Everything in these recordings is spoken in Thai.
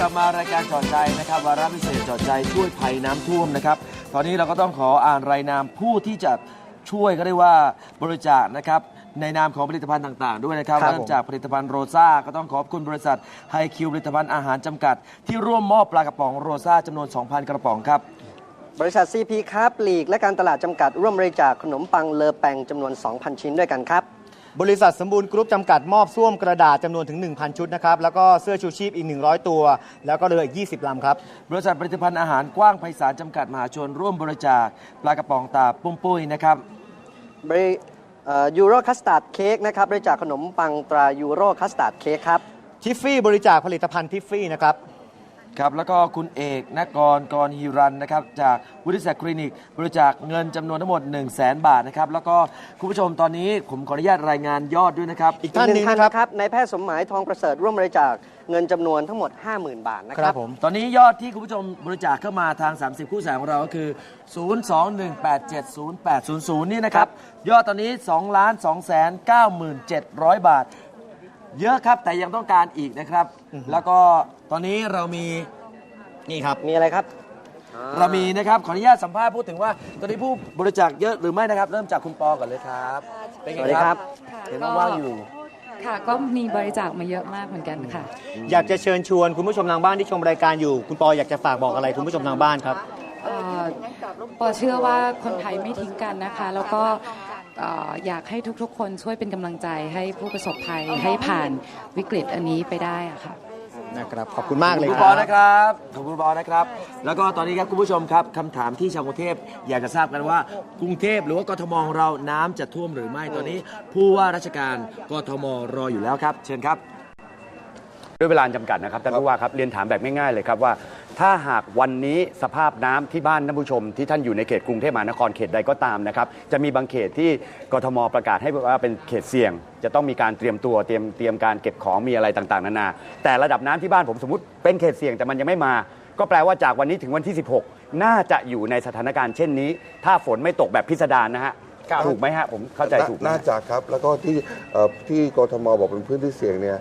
กลับมารายการจอดใจนะครับวาระพิเศษจอดใจช่วยภัยน้ำท่วมนะครับ ตอนนี้เราก็ต้องขออ่านรายนามผู้ที่จะช่วยก็ได้ว่าบริจาคนะครับในนามของผลิตภัณฑ์ต่างๆ ด้วยนะครับครับเริ่มจากผลิตภัณฑ์โรซ่าก็ต้องขอบคุณบริษัทไฮคิวผลิตภัณฑ์อาหารจำกัด ที่ร่วมมอบปลากระป๋องโรซ่าจำนวน 2,000 กระป๋องครับ บริษัท CP ค้าปลีก และการตลาดจำกัดร่วมบริจาคขนมปังเลอแปงจำนวน 2,000 ชิ้นด้วยกันครับ บริษัทสมบูรณ์กรุ๊ปจำกัดมอบส้วมกระดาษจำนวนถึง 1,000 ชุดนะครับ แล้วก็เสื้อชูชีพอีก 100 ตัว แล้วก็เรืออีก 20 ลำครับ บริษัทผลิตภัณฑ์อาหารกว้างไพศาลจำกัดมหาชนร่วมบริจาคปลากระป๋องตาปุ้มปุ้ยนะครับ บริยูโรคัสตาร์ดเค้กนะครับบริจาคขนมปังตรายูโรคัสตาร์ดเค้กครับทิฟฟี่บริจาคผลิตภัณฑ์ทิฟฟี่นะครับ ครับแล้วก็คุณเอกนกรกรฮิรันนะครับจากวุฒิศักดิ์คลินิก บริจาคเงินจำนวนทั้งหมด 1 0 0 0 0แบาทนะครับแล้วก็คุณผู้ชมตอนนี้ผมขออนุญาตรายงานยอดด้วยนะครับ อีกท่านหนึ่งอีกนะครับครับ นายแพทย์สมหมายทองประเสริฐร่วมบริจาคเงินจำนวนทั้งหมด 50,000 บาทนะคครัรับบ ผม ตอนนี้ยอดที่คุณผู้ชมบริจาคเข้ามาทาง 30 คู่สายของเราก็คือ 021870800 นี่นะครับ ยอดตอนนี้ 2 2 9 7 0 0 บาท เยอะครับแต่ยังต้องการอีกนะครับ แล้วก็ ตอนนี้เรามีนี่ครับ มีอะไรครับเรามีนะครับขออนุญาตสัมภาษณ์พูดถึงว่า ตอนนี้ผู้บริจาคเยอะหรือไม่นะครับ เริ่มจากคุณปอก่อนเลยครับ เป็นสไงวัสดีครับเห็นว่าว่างอยู่ ค่ะ ก็มีบริจาคมาเยอะมากเหมือนกันค่ะ อยากจะเชิญชวนคุณผู้ชมทางบ้านที่ชมรายการอยู่ คุณปออยากจะฝากบอกอะไรคุณผู้ชมทางบ้านครับ เอ่อปอเชื่อว่าคนไทยไม่ทิ้งกันนะคะ แล้วก็เอ่ออยากให้ทุกๆ คนช่วยเป็นกำลังใจให้ผู้ประสบภัยให้ผ่านวิกฤตอันนี้ไปได้อะค่ะ นะครับขอบคุณมากเลยคุณคปรัอบนะครับขอบคุณคุณปอนะครับ แล้วก็ตอนนี้ครับคุณผู้ชมครับคำถามที่ชาวกรุงเทพอยากจะทราบกันว่า กรุงเทพหรือว่ากทมของเราน้ำจะท่วมหรือไม่ตอนนี้ ผู้ว่าราชการกทมรออยู่แล้วครับ เชิญครับ ด้วยเวลาจำกัดนะครับท่านผู้ว่าครับเรียนถามแบบง่ายๆเลยครับว่า ถ้าหากวันนี้สภาพน้ำที่บ้านท่านผู้ชม ที่ท่านอยู่ในเขตกรุงเทพมหานครเขตใดก็ตามนะครับ จะมีบางเขตที่กทมประกาศให้ว่าเป็นเขตเสี่ยง จะต้องมีการเตรียมตัวเตรียมเตรียมการเก็บของมีอะไรต่างๆนานา แต่ระดับน้ำที่บ้านผมสมมติเป็นเขตเสี่ยงแต่มันยังไม่มา ก็แปลว่าจากวันนี้ถึงวันที่ 16 น่าจะอยู่ในสถานการณ์เช่นนี้ ถ้าฝนไม่ตกแบบพิสดารนะฮะถูกไหมฮะผมเข้าใจถูกไหมน่าฮะ จะครับ แล้วก็ที่เอ่อที่กทมบอกเป็นพื้นที่เสี่ยงเนี่ย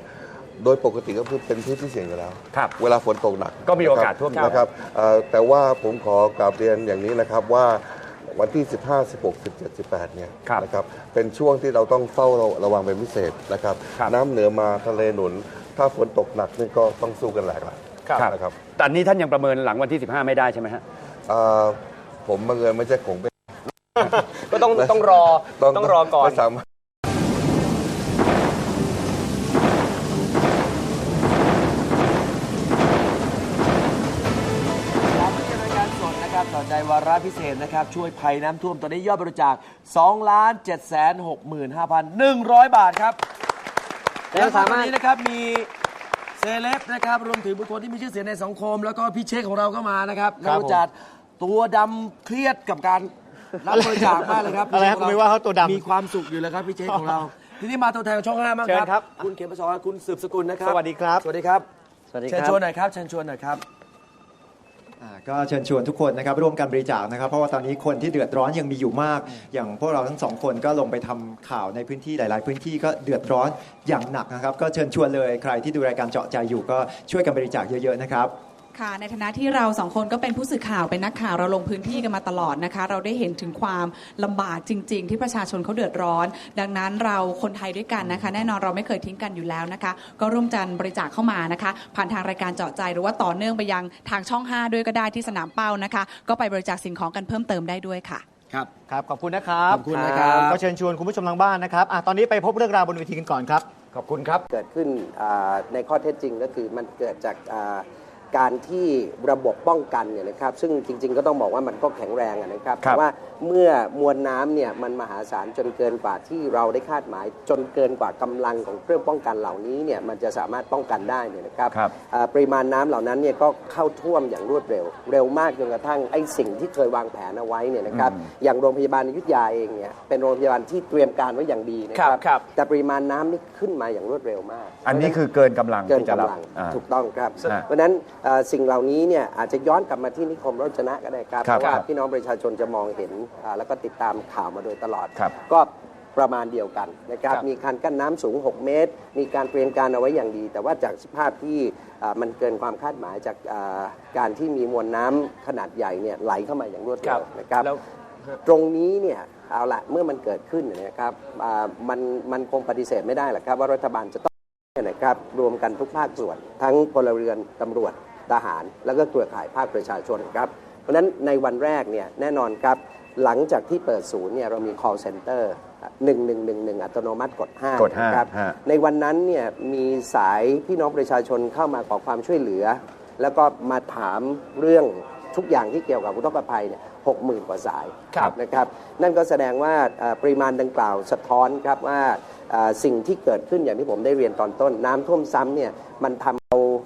โดยปกติก็คือเป็นพื้นที่เสี่ยงอยู่แล้ว ครับ เวลาฝนตกหนักก็มีโอกาสท่วมนะครับเอ่อแต่ว่าผมขอกราบเรียนอย่างนี้นะครับว่าวันที่ 15 16 17 18 เนี่ยครับนะครับเป็นช่วงที่เราต้องเฝ้าระวังเป็นพิเศษนะครับ ครับ น้ำเหนือมาทะเลหนุน ถ้าฝนตกหนักนี่ก็ต้องสู้กันแหลกละครับ นะครับแต่อันนี้ท่านยังประเมินหลังวันที่ 15 ไม่ได้ใช่ไหมฮะ เอ่อผมบังเอิญไม่ใช่คงเป็นก็ต้องต้องรอต้องรอก่อน ไม่สามารถ วาระพิเศษนะครับ ช่วยภัยน้ำท่วมตอนนี้ยอดบริจาค2ล้าน7 6 5 1 0 0 บาทครับ แล้แล้ววสาสามารารถถนี้นะครับมีเซเลบนะครับรวมถึงบุคคลที่มีชื่อเสียงในสังคม แล้วก็พี่เช็คของเราก็มานะครับครันักบบริจาคตัวดำเครียดกับการรับบริจาคมากเลยครับอะไรครับคุณไม่ว่าเขาตัวดำมีความสุขอยู่แล้วครับพี่เช็คของเรา ทีนี้มาตัวแทนของช่องห้าบ้างเชิญคครัรับคุณเขมสอนคุณสืบสกุลนะครับสวัสดีครับ สวัสดีครับ สวัสดีคเชิญรับชวนหน่อยครับเชิญชวนหน่อยครับอ่า ก็เชิญชวนทุกคนนะครับร่วมกันบริจาคนะครับ เพราะว่าตอนนี้คนที่เดือดร้อนยังมีอยู่มาก อย่างพวกเราทั้งสองคนก็ลงไปทำข่าวในพื้นที่หลาย ๆ พื้นที่ก็เดือดร้อนอย่างหนักนะครับ ก็เชิญชวนเลยใครที่ดูรายการเจาะใจอยู่ก็ช่วยกันบริจาคเยอะ ๆ นะครับ ค่ะในฐานะที่เราสองคนก็เป็นผู้สื่อข่าวเป็นนักข่าวเราลงพื้นที่กันมาตลอดนะคะ เราได้เห็นถึงความลำบากจริง ๆ ที่ประชาชนเขาเดือดร้อน ดังนั้นเราคนไทยด้วยกันนะคะ แน่นอนเราไม่เคยทิ้งกันอยู่แล้วนะคะ ก็ร่วมกันบริจาคเข้ามานะคะ ผ่านทางรายการเจาะใจหรือว่าต่อเนื่องไปยังทางช่อง 5 ด้วยก็ได้ที่สนามเป้านะคะ ก็ไปบริจาคสิ่งของกันเพิ่มเติมได้ด้วยค่ะ ครับ ครับ ขอบคุณนะครับขอบคุณนะครับ ก็เชิญชวนคุณผู้ชมทางบ้านนะครับอะตอนนี้ไปพบเรื่องราวบนเวทีกันก่อนครับ ขอบคุณครับ เกิดขึ้นอ่าในข้อเท็จจริงก็คือมันเกิดจากอ่า การที่ระบบป้องกันเนี่ยนะครับซึ่งจริงๆก็ต้องบอกว่ามันก็แข็งแรงอะนะครับครับแต่ว่าเมื่อมวลน้ำเนี่ยมันมหาศาลจนเกินกว่าที่เราได้คาดหมาย จนเกินกว่ากำลังของเครื่องป้องกันเหล่านี้เนี่ยมันจะสามารถป้องกันได้เนี่ยนะครับครับอ่าปริมาณน้ำเหล่านั้นเนี่ยก็เข้าท่วมอย่างรวดเร็ว เร็วมากจนกระทั่งไอ้สิ่งที่เคยวางแผนเอาไว้เนี่ยนะครับอย่างโรงพยาบาลอยุธยาเองเนี่ยเป็นโรงพยาบาลที่เตรียมการไว้อย่างดีนะคครัรับบครับแต่ปริมาณน้ำนี่ขึ้นมาอย่างรวดเร็วมาก อันนี้คือเกินกำลังเกินที่จะรับกำลังอ่าถูกต้องครับฮะเพราะฉะนั้นเอ่อสิ่งเหล่านี้เนี่ยอาจจะย้อนกลับมาที่นิคมรจนะก็ได้ครับครัเพบราะว่าครับพี่น้องประชาชนจะมองเห็นอ่าแล้วก็ติดตามข่าวมาโดยตลอด ครับ ก็ประมาณเดียวกันนะครับ ครับ มีคันกั้นน้ำสูง 6 เมตร มีการเตรียมการเอาไว้อย่างดี แต่ว่าจากสภาพที่อ่ามันเกินความคาดหมายจากอ่าการที่มีมวลน้ำขนาดใหญ่เนี่ยไหลเข้ามาอย่างรวดครัเร็บวนะครับ แล้ว ตรงนี้เนี่ยเอาละเมื่อมันเกิดขึ้นเนยนะครับอ่ามันมันคงปฏิเสธไม่ได้หรอกครับ ว่ารัฐบาลจะต้องเนี่ยนะครับรวมกันทุกภาคส่วน ทั้งพลเรือนตำรวจทหาร แล้วก็เครือข่ายภาคประชาชนครับ เพราะฉะนั้นในวันแรกเนี่ยแน่นอนครับ หลังจากที่เปิดศูนย์เนี่ยเรามี call center 1111 อัตโนมัติกด5กดห้านะครับฮะ ในวันนั้นเนี่ยมีสายพี่น้องประชาชนเข้ามาขอความช่วยเหลือ แล้วก็มาถามเรื่องทุกอย่างที่เกี่ยวกับอุทกภัยเนี่ยหกหมื่นกว่าสายครับนะครับนั่นก็แสดงว่าเอ่อปริมาณดังกล่าวสะท้อนครับว่าเอ่อสิ่งที่เกิดขึ้นอย่างที่ผมได้เรียนตอนต้น น้ำท่วมซ้ำเนี่ยมันทำเอา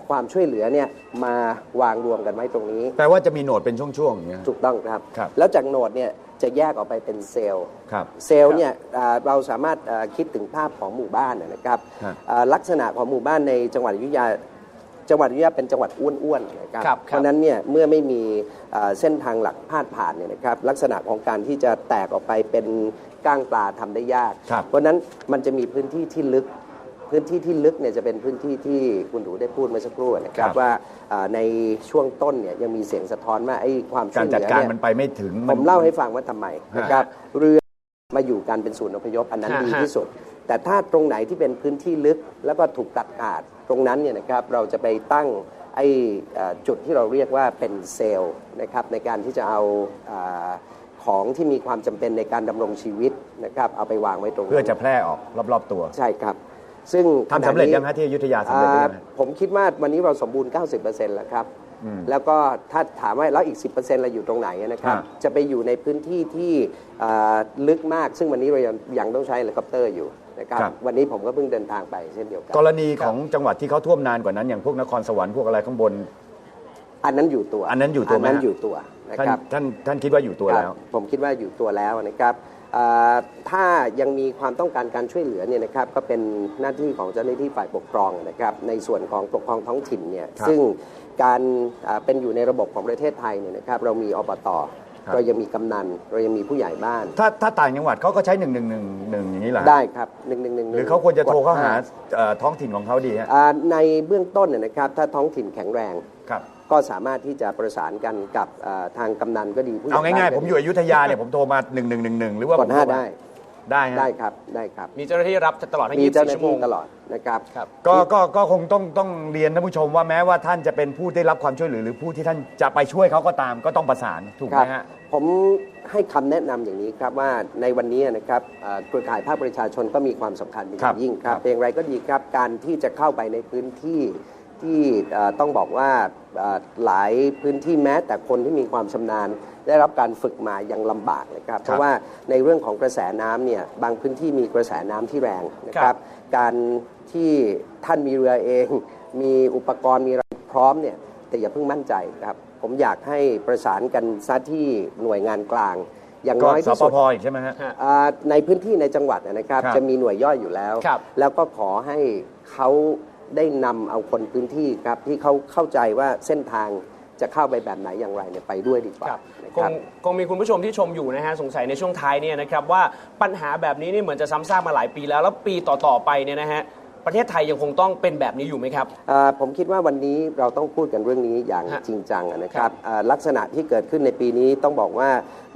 ความช่วยเหลือเนี่ยมาวางรวมกันไว้ตรงนี้ แปลว่าจะมีโหนดเป็นช่วงๆอย่างเงี้ย ถูกต้องครับ ครับ แล้วจากโหนดเนี่ยจะแยกออกไปเป็นเซลล์ ครับ เซลล์เนี่ยอ่าเราสามารถอ่าคิดถึงภาพของหมู่บ้านนะนะครับฮะอ่าลักษณะของหมู่บ้านในจังหวัดอยุธยาจังหวัดอยุธยาเป็นจังหวัดอ้วนๆนะครับครับเพราะฉะนั้นเนี่ยเมื่อไม่มีอ่าเส้นทางหลักพาดผ่านเนี่ยนะครับลักษณะของการที่จะแตกออกไปเป็นก้างปลาทำได้ยาก ครับ เพราะฉะนั้นมันจะมีพื้นที่ที่ลึก พื้นที่ที่ลึกเนี่ยจะเป็นพื้นที่ที่คุณดูได้พูดเมื่อสักครู่นะครัครับบ ว่าอ่าในช่วงต้นเนี่ยยังมีเสียงสะท้อนว่าไอ้ความช่กาวรยเหลืจัดอการเนี่ยมันไปไม่ถึงผมเล่าให้ฟังว่าทำไมนะครับเรือมาอยู่กันเป็นศูนย์อพยพอันนั้นฮะ ดีฮะที่สุด แต่ถ้าตรงไหนที่เป็นพื้นที่ลึกแล้วก็ถูกตัดขาดตรงนั้นเนี่ยนะครับเราจะไปตั้งไอ้เอ่อจุดที่เราเรียกว่าเป็นเซลล์นะครับในการที่จะเอาอาของที่มีความจำเป็นในการดำรงชีวิตนะครับเอาไปวางไว้ตรงนั้น เพื่อจะแพร่ออกรอบๆตัว ใช่ครับ ซึ่งทำสำเร็จขณะนี้ยังฮะที่อยุธยาสำเร็จหรือยังฮะอ่าผมคิดว่าวันนี้เราสมบูรณ์ 90%แล้วครับ อืมแล้วก็ถ้าถามว่าแล้วอีก 10%เราอยู่ตรงไหนนะครับ ฮะ จะไปอยู่ในพื้นที่ที่อ่าลึกมาก ซึ่งวันนี้เรายังยังต้องใช้เฮลิคอปเตอร์อยู่นะครับ ครับ วันนี้ผมก็เพิ่งเดินทางไปเช่นเดียวกัน กรณีของจังหวัดที่เขาท่วมนานกว่านั้น อย่างพวกนครสวรรค์พวกอะไรข้างบน อันนั้นอยู่ตัวอันนั้นอยู่ตัวไหมอันนั้นฮะ อยู่ตัวนะท่านครับ ท่านท่านคิดว่าอยู่ตัวแล้ว ครับผมคิดว่าอยู่ตัวแล้วนะครับอ่า ถ้ายังมีความต้องการการช่วยเหลือเนี่ยนะครับก็เป็นหน้าที่ของเจ้าหน้าที่ฝ่ายปกครองนะครับในส่วนของปกครองท้องถิ่นเนี่ยครับซึ่งการอ่าเป็นอยู่ในระบบของประเทศไทยเนี่ยนะครับเรามีอบตครับเรายังมีกำนันเรายังมีผู้ใหญ่บ้าน ถ้าถ้าต่างจังหวัดเขาก็ใช้หนึ่งหนึ่งหนึ่งหนึ่งอย่างนี้เหรอฮะได้ครับหนึ่งหนึ่งหนึ่งหรือเขาควรจะโทรเข้าหาเอ่อท้องถิ่นของเขาดีฮะในเบื้องต้นเนี่ยนะครับถ้าท้องถิ่นแข็งแรงครับ ก็สามารถที่จะประสานกันกับอ่าทางกำนันก็ดีผู้ใหญ่เอาง่ายบ้นๆผมอยู่อยุธยาเนี่ยผมโทรมาหนึ่งหนึ่งหนึ่งหนึ่งหรือว่าก่ผอนมห้าโทรมได้ได้ฮะได้ครับได้ครับ มีเจ้าหน้าที่รับตลอดทั้งมีเจ้าห24 น้าชั่วโมที่ง ตลอดนะครับครับ ก็ก็ก็คงต้องต้องเรียนท่านผู้ชมว่าแม้ว่าท่านจะเป็นผู้ได้รับความช่วยเหลือหรือผู้ที่ท่านจะไปช่วยเขาก็ตามก็ต้องประสานถูกไหมฮะ ผมให้คำแนะนำอย่างนี้ครับว่าในวันนี้นะครับเอ่อเครือข่ายภาคประชาชนก็มีความสำคัญเป็นอครัย่าบงยิ่งครับครับเพียงไรก็ดีครับการที่จะเข้าไปในพื้นที่ ที่เอ่อต้องบอกว่าเอ่อหลายพื้นที่แม้ แต่คนที่มีความชำนาญ ได้รับการฝึกมายังลำบากนะครับเพราะว่าในเรื่องของกระแสน้ำเนี่ยบางพื้นที่มีกระแสน้ำที่แรงนะครับ การที่ท่านมีเรือเอง มีอุปกรณ์มีอะไรพร้อมเนี่ยแต่อย่าเพิ่งมั่นใจครับ ผมอยากให้ประสานกันซะที่หน่วยงานกลางอย่างก็น้อยสที่ปสุดพอีกใช่ไหมฮะอ่าในพื้นที่ในจังหวัดนะครับครับ จะมีหน่วยย่อยอยู่แล้วครับแล้วก็ขอให้เขา ได้นำเอาคนพื้นที่ครับที่เขาเข้าใจว่าเส้นทางจะเข้าไปแบบไหนอย่างไรเนี่ยไปด้วยดีกว่าครับนะคครังบคงมีคุณผู้ชมที่ชมอยู่นะฮะสงสัยในช่วงท้ายเนี่ยนะครับว่าปัญหาแบบนี้นี่เหมือนจะซ้ำซากมาหลายปีแล้ว แล้วปีต่อๆไปเนี่ยนะฮะ ประเทศไทยยังคงต้องเป็นแบบนี้อยู่ไหมครับ อ่าผมคิดว่าวันนี้เราต้องพูดกันเรื่องนี้อย่างฮะจริงจังอะนะคครัรับบอ่าลักษณะที่เกิดขึ้นในปีนี้ต้องบอกว่า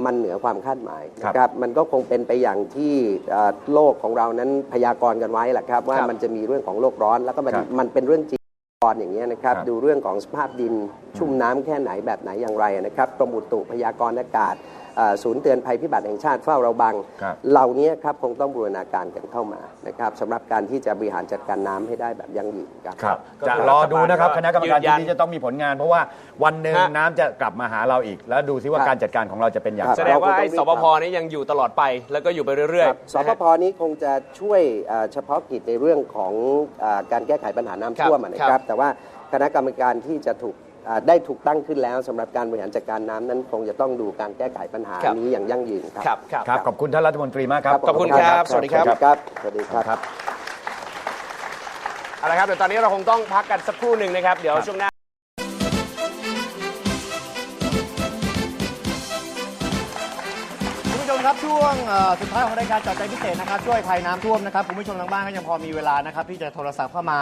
มันเหนือความคาดหมายครับ นะครับมันก็คงเป็นไปอย่างที่อ่าโลกของเรานั้นพยากรณ์กันไว้แหละครับว่าครับมันจะมีเรื่องของโลกร้อนแล้วก็มันครับมันเป็นเรื่องจริงก่อนอย่างนี้ยนะครับครับดูเรื่องของสภาพดินชุ่มน้ำแค่ไหนแบบไหนอย่างไรนะครับกรมอุตุพยากรณ์อากาศอ่า ศูนย์เตือนภัยพิบัติแห่งชาติเฝ้าระวังครับเหล่านี้ครับคงต้องบูรณาการกันเข้ามานะครับสำหรับการที่จะบริหารจัดการน้ำให้ได้แบบยั่งยืนครับครับก็จะคือรอดูนะครับรัฐบาลคณะกรรมการยืนยัชุดนนี้จะต้องมีผลงาน เพราะว่าวันหนึ่งฮะน้ำจะกลับมาหาเราอีก แล้วดูซิว่าครับการจัดการของเราจะเป็นอย่างครับแสไรดงว่าไอ้เราคงต้องรีสบปพนี่ยังอยู่ตลอดไปแล้วก็อยู่ไปเรื่อยครับๆสนะปฮะพนี้คงจะช่วยเอ่อเฉพาะกิจในเรื่องของเออการแก้ไขปัญหาน้ำท่วมอะนะคครัรับบแต่ว่าคณะกรรมการที่จะถูกเอ่อ ได้ถูกตั้งขึ้นแล้วสำหรับการบริหารจัดการน้ำนั้นคงจะต้องดูการแก้ไขปัญหาครับ นี้อย่างยั่งยืนครับ ครับครับ ครับ ขอบคุณท่านรัฐมนตรีมากครับ ขอบคุณครับ สวัสดีครับ ครับ สวัสดีครับ ครับ เอาละครับเดี๋ยวตอนนี้เราคงต้องพักกันสักครู่หนึ่งนะครับ เดี๋ยวช่วงหน้า คุณผู้ชมชมครับช่วงเอ่อสุดท้ายของรายการเจอดใจพิเศษนะครับช่วยภัยน้ำท่วมนะครับคุณผู้ชมทางบ้านก็ยังพอมีเวลานะครับที่จะโทรศัพท์เข้ามา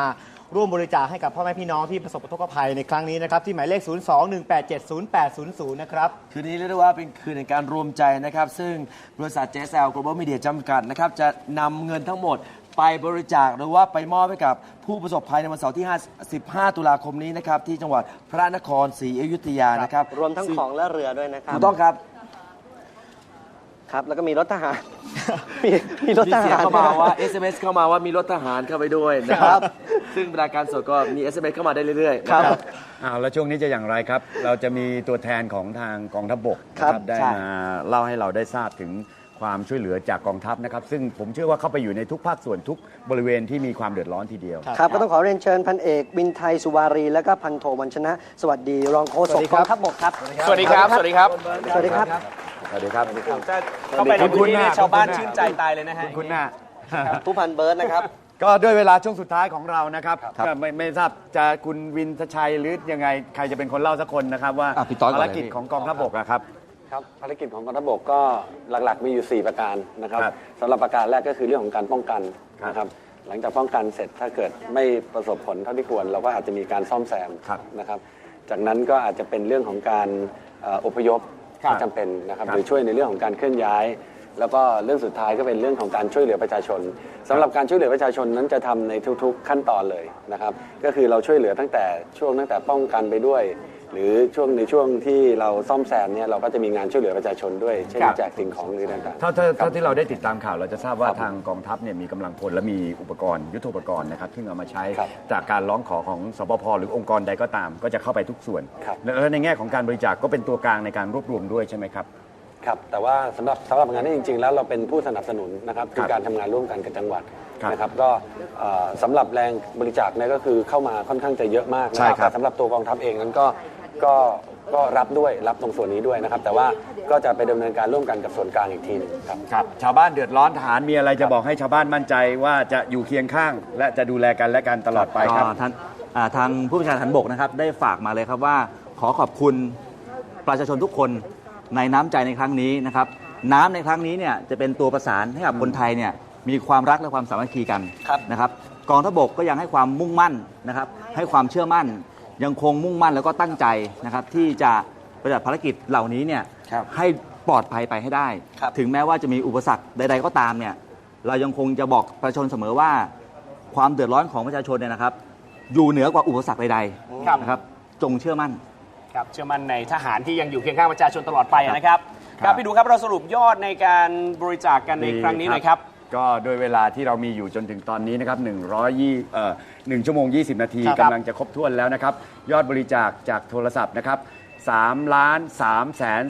ร่วมบริจาคให้กับพ่อแม่พี่น้องที่ประสบอุทกภัยในครั้งนี้นะครับที่หมายเลข 021870800 นะครับ คืนนี้เรียกได้ว่าเป็นคืนในการรวมใจนะครับ ซึ่งบริษัท JSL Global Media จำกัดนะครับจะนำเงินทั้งหมดไปบริจาคหรือว่าไปมอบให้กับผู้ประสบภัยในวันเสาร์ที่5 15 ตุลาคมนี้นะครับที่จังหวัดพระนครศรีอยุธยานะครับรวมทั้งซึ่ของและเรือด้วยนะครับถูกต้องครับ ครับแล้วก็มีรถทหาร มีมีรถมีทเสียงหารเข้ามาว่า SMS เข้ามาว่ามีรถทหารเข้าไปด้วยนะคครัรับบซึ่งรายการสดก็มี SMS เข้ามาได้เรื่อยๆครับนะอ้าวแล้วช่วงนี้จะอย่างไรครับ เราจะมีตัวแทนของทางกองทัพบกนะคครัรับบได้ใช่ มาเล่าให้เราได้ทราบถึงความช่วยเหลือจากกองทัพนะครับ ซึ่งผมเชื่อว่าเข้าไปอยู่ในทุกภาคส่วนทุกบริเวณที่มีความเดือดร้อนทีเดียว ครับก็ต้องขอเรียนเชิญพันเอกบินไทยสุวารี และก็พันโทวันชนะ สวัสดีรองโฆษกกองทัพบกครับ สวัสดีครับ สวัสดีครับ สวัสดีครับ สวัสดีครับเข้าไปในพื้นที่คุณหน้านี่ชาวบ้านคุณหน้าชื่นใจตายเลยนะฮะ คุณหน้า ผู้พันเบิร์ดนะครับ ก็ด้วยเวลาช่วงสุดท้ายของเรานะครับครับก็ไม่ไม่ทราบจะคุณวินทชัยหรือยังไงใครจะเป็นคนเล่าสักคนนะครับว่าอะพี่ต้อยก่อนภารเลยกิจพี่ ของกองทัพบกอะครับ ครับภารกิจของกองทัพบกก็หลักๆ มีอยู่ 4 ประการนะครับครับสำหรับประการแรกก็คือเรื่องของการป้องกันครับนะครับหลังจากป้องกันเสร็จถ้าเกิดไม่ประสบผลเท่าที่ควร เราก็อาจจะมีการซ่อมแซมครับนะครับ จากนั้นก็อาจจะเป็นเรื่องของการเอ่ออพยพครับ ที่จำเป็นนะครับครับหรือช่วยในเรื่องของการเคลื่อนย้าย แล้วก็เรื่องสุดท้ายก็เป็นเรื่องของการช่วยเหลือประชาชนสำหรับการช่วยเหลือประชาชนนั้นจะทำในทุก ๆ ขั้นตอนเลยนะครับ ก็คือเราช่วยเหลือตั้งแต่ช่วงตั้งแต่ป้องกันไปด้วย หรือช่วงในช่วงที่เราซ่อมแซมเนี่ยเราก็จะมีงานช่วยเหลือประชาชนด้วย เช่นครับ แจกสิ่งของหรือต่างๆเท่าเท่าเท่าที่เราได้ติดตามข่าวเราจะทราบว่าทางกองทัพเนี่ยมีกำลังพลและมีอุปกรณ์ยุทโธปกรณ์นะครับซึ่งเอามาใช้ครับจากการร้องขอของสปพหรือองค์กรใดก็ตาม ก็จะเข้าไปทุกส่วน ครับ แล้วในแง่ของการบริจาคก็เป็นตัวกลางในการรวบรวมด้วยใช่ไหมครับ ครับแต่ว่าสำหรับสำหรับงานนี้จริง ๆ แล้วเราเป็นผู้สนับสนุนนะครับคือครับการทำงานร่วมกันกับจังหวัดครับนะครับก็เอ่อสำหรับแรงบริจาคเนี่ยก็คือเข้ามาค่อนข้างจะเยอะมากนะใช่ครับแต่สำหรับตัวกองทัพเองนั้นก็ ก็ก็รับด้วยรับตรงส่วนนี้ด้วยนะครับ แต่ว่าก็จะไปดำเนินการร่วมกันกับส่วนกลางอีกทีหนึงครับ ครับชาวบ้านเดือดร้อนทหารมีอะไรจะบอกให้ชาวบ้านมั่นใจว่าจะอยู่เคียงข้าง และจะดูแลกันและกันตลอดไปครับ ก็ท่านอ่าทางผู้บัญชาการฐานบกนะครับ ได้ฝากมาเลยครับว่า ขอขอบคุณประชาชนทุกคนในน้ำใจในครั้งนี้นะครับ น้ำในครั้งนี้เนี่ยจะเป็นตัวประสานให้กับคนไทยเนี่ยมีความรักและความสามัคคีกันครับ นะครับ กองทัพบกก็ยังให้ความมุ่งมั่นนะครับ ให้ความเชื่อมั่น ยังคงมุ่งมั่นแล้วก็ตั้งใจนะครับที่จะปฏิบัติภารกิจเหล่านี้เนี่ยครับให้ปลอดภัยไปให้ได้ ครับถึงแม้ว่าจะมีอุปสรรคใด ๆ ก็ตามเนี่ยเรายังคงจะบอกประชาชนเสมอว่า ความเดือดร้อนของประชาชนเนี่ยนะครับ อยู่เหนือกว่าอุปสรรคใดครับ ๆนะครับจงเชื่อมั่น ครับเชื่อมั่นในทหารที่ยังอยู่เคียงข้างประชาชนตลอดไปนะครับครับพี่ดูครับเราสรุปยอดในการบริจาคกันในครั้งนี้หน่อยครับ ก็โดยเวลาที่เรามีอยู่จนถึงตอนนี้นะครับ120เอ่อ1ชั่วโมง 20 นาทีครับ กำลังจะครบถ้วนแล้วนะครับ ยอดบริจาคจากโทรศัพท์นะครับ3ล้าน3แสน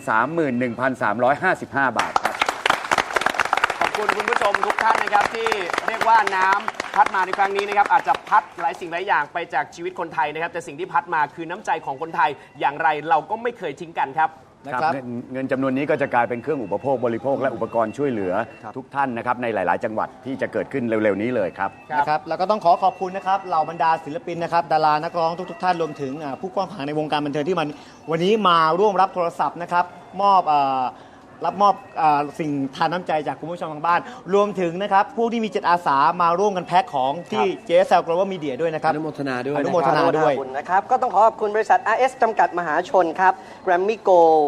31,355 บาทครับ ขอบคุณคุณผู้ชมทุกท่านนะครับที่เรียกว่าน้ำพัดมาในครั้งนี้นะครับอาจจะพัดหลายสิ่งหลายอย่างไปจากชีวิตคนไทยนะครับ แต่สิ่งที่พัดมาคือน้ำใจของคนไทยอย่างไรเราก็ไม่เคยทิ้งกันครับ ครับเงินเงินจำนวนนี้ก็จะกลายเป็นเครื่องอุปโภคบริโภคและอุปกรณ์ช่วยเหลือทุกท่านนะครับในหลาย ๆ จังหวัดที่จะเกิดขึ้นเร็ว ๆ นี้เลยครับ นะครับแล้วก็ต้องขอขอบคุณนะครับเหล่าบรรดาศิลปินนะครับดารานักร้องทุกๆท่านรวมถึงอ่าผู้กว้างขวางในวงการบันเทิงที่มันวันนี้มาร่วมรับโทรศัพท์นะครับมอบเอ่อ รับมอบอาสิ่งทานน้ำใจจากคุณผู้ชมทางบ้าน รวมถึงนะครับผู้ที่มีจิตอาสามาร่วมกันแพ็คของที่ JSL Global Media ด้วยนะครับ อนุโมทนาด้วยอนุโมทนา ด้วย ขอบคุณนะครับ ก็ต้องขอขอบคุณบริษัท RS จำกัดมหาชนครับ Grammy Gold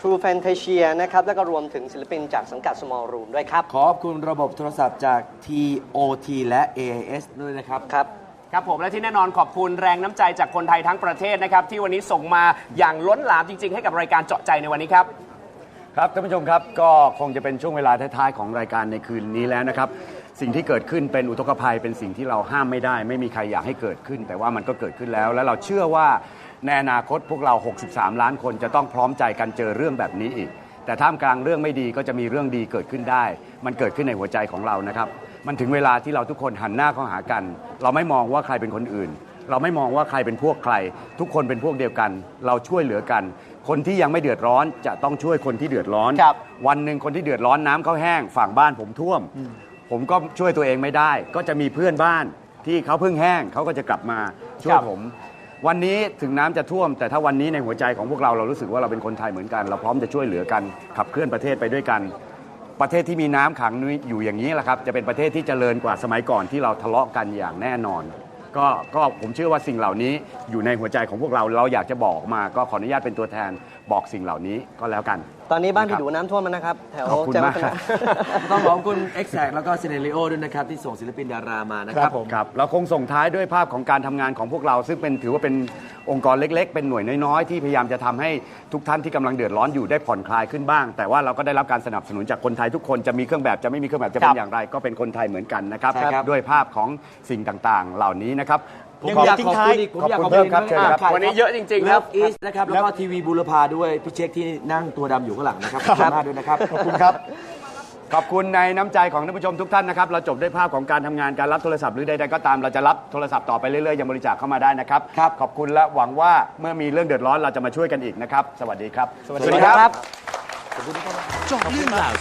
True Fantasia นะครับ แล้วก็รวมถึงศิลปินจากสังกัด Small Room ด้วยครับ ขอบคุณระบบโทรศัพท์จาก TOT และ AIS ด้วยนะครับ ครับ ครับผมและที่แน่นอนขอบคุณแรงน้ำใจจากคนไทยทั้งประเทศนะครับ ที่วันนี้ส่งมาอย่างล้นหลามจริง ๆ ให้กับรายการเจาะใจในวันนี้ครับ ครับท่านผู้ชมครับก็คงจะเป็นช่วงเวลาท้ายๆของรายการในคืนนี้แล้วนะครับ สิ่งที่เกิดขึ้นเป็นอุทกภัยเป็นสิ่งที่เราห้ามไม่ได้ ไม่มีใครอยากให้เกิดขึ้น แต่ว่ามันก็เกิดขึ้นแล้ว และเราเชื่อว่าในอนาคตพวกเรา 63 ล้านคนจะต้องพร้อมใจกันเจอเรื่องแบบนี้อีก แต่ท่ามกลางเรื่องไม่ดีก็จะมีเรื่องดีเกิดขึ้นได้ มันเกิดขึ้นในหัวใจของเรานะครับ มันถึงเวลาที่เราทุกคนหันหน้าเข้าหากัน เราไม่มองว่าใครเป็นคนอื่น เราไม่มองว่าใครเป็นพวกใคร ทุกคนเป็นพวกเดียวกัน เราช่วยเหลือกัน คนที่ยังไม่เดือดร้อนจะต้องช่วยคนที่เดือดร้อน ครับ วันหนึ่งคนที่เดือดร้อนน้ำเขาแห้งฝั่งบ้านผมท่วม ผมก็ช่วยตัวเองไม่ได้ ก็จะมีเพื่อนบ้านที่เขาเพิ่งแห้งเขาก็จะกลับมาช่วยผม วันนี้ถึงน้ำจะท่วม แต่ถ้าวันนี้ในหัวใจของพวกเราเรารู้สึกว่าเราเป็นคนไทยเหมือนกัน เราพร้อมจะช่วยเหลือกันขับเคลื่อนประเทศไปด้วยกัน ประเทศที่มีน้ำขังอยู่อย่างนี้แหละครับจะเป็นประเทศที่เจริญกว่าสมัยก่อนที่เราทะเลาะกันอย่างแน่นอน ก็ก็ผมเชื่อว่าสิ่งเหล่านี้อยู่ในหัวใจของพวกเราเราอยากจะบอกมาก็ขออนุญาตเป็นตัวแทน บอกสิ่งเหล่านี้ก็แล้วกัน ตอนนี้บ้านพี่ะคดูรับน้ำท่วมแล้วนะครับ แถวขอบคุณแจ้งมากวัฒครันะ บ ต้องขอบคุณ e x a c t แล้วก็ s ซ n น r ริโอด้วยนะครับ ที่ส่งศิลปินดารามานะครับครับเราคงส่งท้ายด้วยภาพของการทำงานของพวกเรา ซึ่งเป็นถือว่าเป็นองค์กรเล็ก ๆ เป็นหน่วยน้อยๆ ที่พยายามจะทำให้ทุกท่านที่กำลังเดือดร้อนอยู่ได้ผ่อนคลายขึ้นบ้าง แต่ว่าเราก็ได้รับการสนับสนุนจากคนไทยทุกคนจะมีเครื่องแบบจะไม่มีเครื่องแบบจะเป็นอย่างไร ก็เป็นคนไทยเหมือนกันนะครับ ใช่ครับ ด้วยภาพของสิ่งต่างๆ เหล่านี้นะครับ ผมยังอยากทิ้ขงอบท้ายคุณอีกผมอยากขอบขอบคุคุณณครับเชิญครับ วันนี้เยอะจริงๆคเลิรับ ฟอีสนะครับ แล้วก็ทีวีบูรพาด้วย พี่เช็คที่นั่งตัวดำอยู่ข้างหลังนะครับขอบคุณมากด้วยนะครับ ขอบคุณครับ ขอบคุณในน้ำใจของท่านผู้ชมทุกท่านนะครับ เราจบด้วยภาพของการทำงานการรับโทรศัพท์หรือใดๆก็ตามเราจะรับโทรศัพท์ต่อไปเรื่อยๆยังบริจาคเข้ามาได้นะครับ ครับ ขอบคุณและหวังว่าเมื่อมีเรื่องเดือดร้อนเราจะมาช่วยกันอีกนะครับ สวัสดีครับ สวัสดีครับ เจาะเรื่องราว